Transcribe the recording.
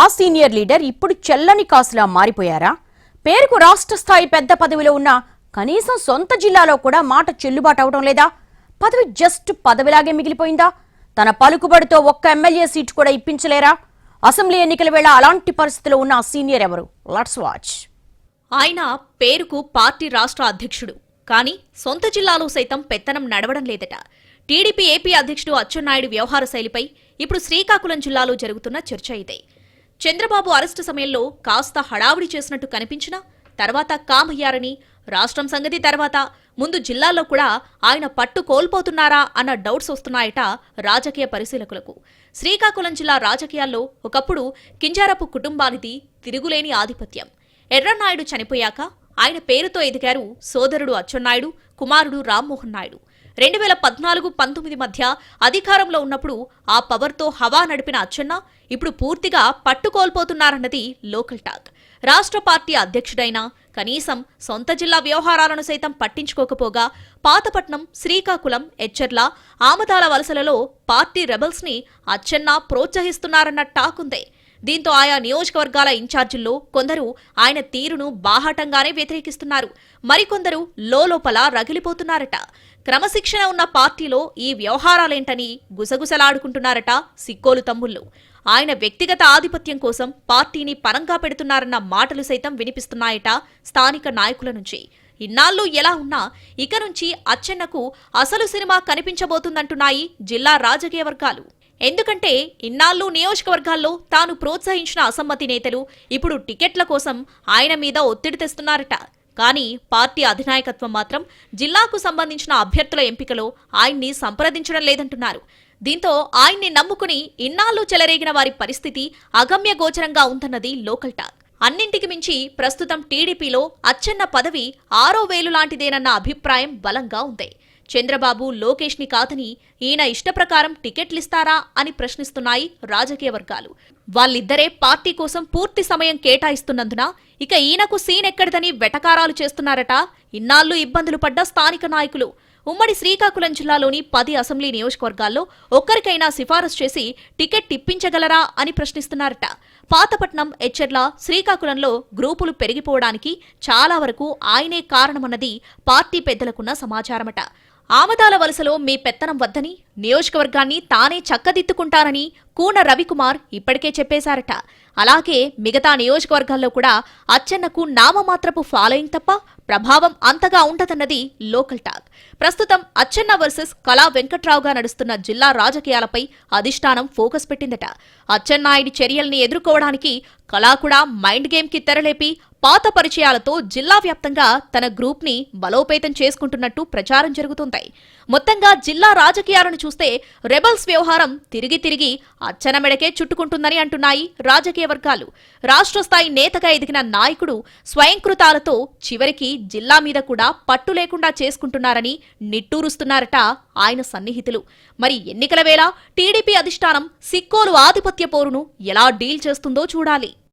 ఆ senior leader ఇప్పుడు చెల్లని కాసులా మారిపోయారా? పేరుకు రాష్ట్ర స్థాయి పెద్ద పదవిలో ఉన్న కనీసం సొంత జిల్లాలో కూడా మాట చెల్లుబాటు అవడం లేదా? పదవి జస్ట్ పదవిలాగే మిగిలిపోయిందా? తన పలుకుబడితో ఒక్క ఎమ్మెల్యే సీటు కూడా ఇప్పించలేరా? అసెంబ్లీ ఎన్నికల వేళ అలాంటి పరిస్థితిలో ఉన్న ఆ సీనియర్ ఎవరు? Let's watch. ఆయన పేరుకు పార్టీ రాష్ట్ర అధ్యక్షుడు. కానీ సొంత జిల్లాలో సైతం పెత్తనం నడవడం లేదట. టీడీపీ ఏపీ అధ్యక్షుడు అచ్చెన్నాయుడు వ్యవహార శైలిపై ఇప్పుడు శ్రీకాకుళం జిల్లాలో జరుగుతున్న చర్చ ఇదే. చంద్రబాబు అరెస్టు సమయంలో కాస్త హడావుడి చేసినట్టు కనిపించినా తర్వాత కామయ్యారని రాష్ట్రం సంగతి తర్వాత ముందు జిల్లాల్లో కూడా ఆయన పట్టు కోల్పోతున్నారా అన్న డౌట్స్ వస్తున్నాయట రాజకీయ పరిశీలకులకు. శ్రీకాకుళం జిల్లా రాజకీయాల్లో ఒకప్పుడు కింజారపు కుటుంబానిది తిరుగులేని ఆధిపత్యం. ఎర్రనాయుడు చనిపోయాక ఆయన పేరుతో ఎదిగారు సోదరుడు అచ్చెన్నాయుడు కుమారుడు రామ్మోహన్ నాయుడు. రెండు వేల పద్నాలుగు పంతొమ్మిది మధ్య అధికారంలో ఉన్నప్పుడు ఆ పవర్తో హవా నడిపిన అచ్చెన్న ఇప్పుడు పూర్తిగా పట్టుకోల్పోతున్నారన్నది లోకల్ టాక్. రాష్ట్ర పార్టీ అధ్యక్షుడైనా కనీసం సొంత జిల్లా వ్యవహారాలను సైతం పట్టించుకోకపోగా పాతపట్నం శ్రీకాకుళం ఎచ్చర్ల ఆమదాల వలసలలో పార్టీ రెబల్స్ని అచ్చెన్న ప్రోత్సహిస్తున్నారన్న టాక్ ఉంది. దీంతో ఆయా నియోజకవర్గాల ఇన్ఛార్జీల్లో కొందరు ఆయన తీరును బాహాటంగానే వ్యతిరేకిస్తున్నారు. మరికొందరు లోలోపల రగిలిపోతున్నారట. క్రమశిక్షణ ఉన్న పార్టీలో ఈ వ్యవహారాలేంటని గుసగుసలాడుకుంటున్నారట సిక్కోలు తమ్ముళ్ళు. ఆయన వ్యక్తిగత ఆధిపత్యం కోసం పార్టీని పరంగా పెడుతున్నారన్న మాటలు సైతం వినిపిస్తున్నాయట స్థానిక నాయకుల నుంచి. ఇన్నాళ్ళు ఎలా ఉన్నా ఇక నుంచి అచ్చెన్నకు అసలు సినిమా కనిపించబోతుందంటున్నాయి జిల్లా రాజకీయ వర్గాలు. ఎందుకంటే ఇన్నాళ్ళు నియోజకవర్గాల్లో తాను ప్రోత్సహించిన అసమ్మతి నేతలు ఇప్పుడు టికెట్ల కోసం ఆయన మీద ఒత్తిడి తెస్తున్నారట. కానీ పార్టీ అధినాయకత్వం మాత్రం జిల్లాకు సంబంధించిన అభ్యర్థుల ఎంపికలో ఆయన్ని సంప్రదించడం లేదంటున్నారు. దీంతో ఆయన్ని నమ్ముకుని ఇన్నాళ్ళు చెలరేగిన వారి పరిస్థితి అగమ్య గోచరంగా ఉందన్నది లోకల్ టాక్. అన్నింటికి మించి ప్రస్తుతం టీడీపీలో అచ్చెన్న పదవి ఆరో వేలు లాంటిదేనన్న అభిప్రాయం బలంగా ఉంది. చంద్రబాబు లోకేష్ని కాదని ఈయన ఇష్టప్రకారం టికెట్లిస్తారా అని ప్రశ్నిస్తున్నాయి రాజకీయ వర్గాలు. వాళ్ళిద్దరే పార్టీ కోసం పూర్తి సమయం కేటాయిస్తున్నందున ఇక ఈయనకు సీన్ ఎక్కడిదని వెటకారాలు చేస్తున్నారట ఇన్నాళ్ళు ఇబ్బందులు పడ్డ స్థానిక నాయకులు. ఉమ్మడి శ్రీకాకుళం జిల్లాలోని పది అసెంబ్లీ నియోజకవర్గాల్లో ఒక్కరికైనా సిఫారసు చేసి టికెట్ ఇప్పించగలరా అని ప్రశ్నిస్తున్నారట. పాతపట్నం ఎచ్చెర్ల శ్రీకాకుళంలో గ్రూపులు పెరిగిపోవడానికి చాలా వరకు ఆయనే కారణమన్నది పార్టీ పెద్దలకున్న సమాచారమట. ఆమదాల వలసలో మీ పెత్తనం వద్దని నియోజకవర్గాన్ని తానే చక్కదిద్దుకుంటానని కూన రవికుమార్ ఇప్పటికే చెప్పేశారట. అలాగే మిగతా నియోజకవర్గాల్లో కూడా అచ్చెన్నకు నామమాత్రపు ఫాలోయింగ్ తప్ప ప్రభావం అంతగా ఉండదన్నది లోకల్ టాక్. ప్రస్తుతం అచ్చెన్న వర్సెస్ కళా వెంకట్రావుగా నడుస్తున్న జిల్లా రాజకీయాలపై అధిష్టానం ఫోకస్ పెట్టిందట. అచ్చెన్నాయుడి చర్యల్ని ఎదుర్కోవడానికి కళా కూడా మైండ్ గేమ్కి తెరలేపి పాత పరిచయాలతో జిల్లా వ్యాప్తంగా తన గ్రూప్ని బలోపేతం చేసుకుంటున్నట్టు ప్రచారం జరుగుతుంది. మొత్తంగా జిల్లా రాజకీయాలను చూస్తే రెబల్స్ వ్యవహారం తిరిగి తిరిగి అచ్చన మెడకే చుట్టుకుంటుందని అంటున్నాయి రాజకీయ వర్గాలు. రాష్ట్ర స్థాయి నేతగా ఎదిగిన నాయకుడు స్వయంకృతాలతో చివరికి జిల్లా మీద కూడా పట్టు లేకుండా చేసుకుంటున్నారని నిట్టూరుస్తున్నారట ఆయన సన్నిహితులు. మరి ఎన్నికల వేళ టీడీపీ అధిష్టానం సిక్కోలు ఆధిపత్య పోరును ఎలా డీల్ చేస్తుందో చూడాలి.